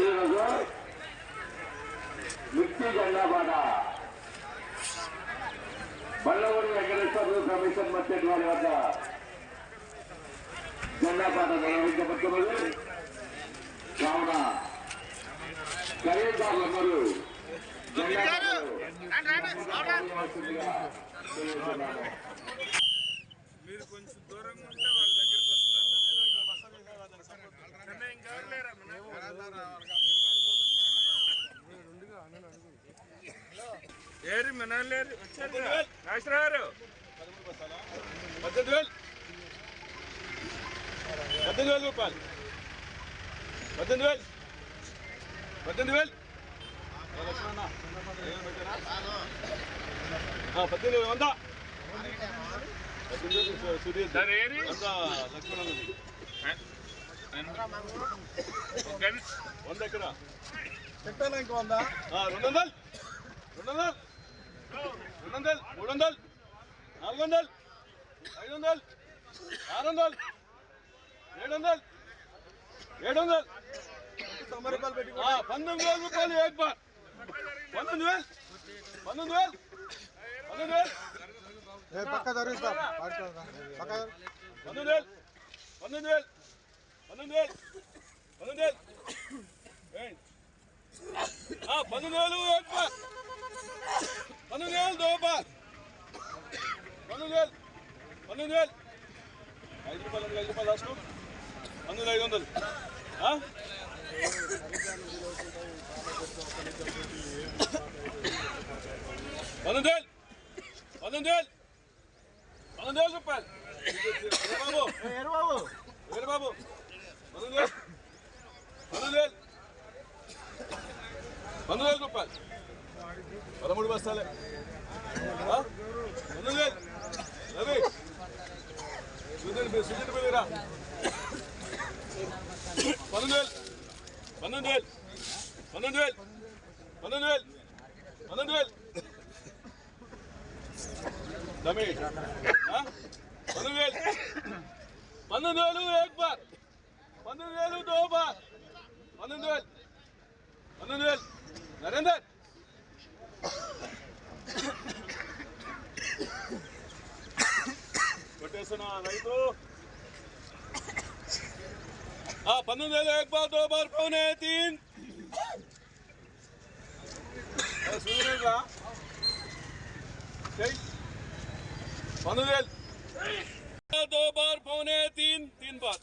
ఈరోజు మిర్చి జెండాబాట బళ్ళగూడి వెంకటేశ్వర కమిషన్ మధ్య వారి వద్ద జెండాబాట నిర్వహించబడుతున్నది కావున ఖరీదారులందరూ జెండాబాటలు మీరు కొంచెం దూరంగా ఉంటే ఏరి మన లేరు వచ్చారు నాగేశ్వరరావు పద్దెనిమిది వేలు. పద్దెనిమిది వేలు రూపాయలు. పద్దెనిమిది వేలు వేలు వేలు వంద వేలు లక్ష్మణ వంద ఎక్కడ చెప్పాను ఇంక వంద రెండు వందలు రెండు వందలు రెండు వందలు మూడు వందలు నాలుగు వందలు ఐదు వందలు ఆరు వందలు ఏడు వందలు ఏడు వందలు పంతొమ్మిది వేల. రూపాయలు ఏక్ బార్ పంతొమ్మిది వేలు పంతొమ్మిది వేలు పంతొమ్మిది వేలు పక్క పంతొమ్మిది వేలు పంతొమ్మిది వేలు. పంతొమ్మిది వేలు పంతొమ్మిది వేలు ఏయ్. ఆ, పంతొమ్మిది వేలు ఏక్ బార్ పంతొమ్మిది వేలు దో బార్ పంతొమ్మిది వేలు పంతొమ్మిది వేలు ఐదు రూపాయలు అంటే ఐదు రూపాయలు లాస్ట్ పంతొమ్మిది ఐదు వందలు ఆ? పంతొమ్మిది వేలు పంతొమ్మిది వేలు పంతొమ్మిది వేలు రూపాయలు ఏ బాబు ఏరు బాబు వేరు బాబు పంతొమ్మిది వేలు పంతొమ్మిది వేలు రూపాయలు. పదమూడు బస్తాలే. ఆ? వేలు రవి సుధీర్ సుధీర్ పిల్లరా పంతొమ్మిది వేలు. వేలు. వేలు. వేలు. వేలు. వేలు. వేలు ఏక్ బార్. పంతొమ్మిది వేలు దో బార్ పంతొమ్మిది వేలు పంతొమ్మిది వేలు నరేందర్ కొట్టేసిన రైతు ఆ పంతొమ్మిది వేలు ఏక్ బార్ దో బార్ పౌనే తీన్ సూర్యుడా పంతొమ్మిది వేలు दो बार पौने तीन तीन बार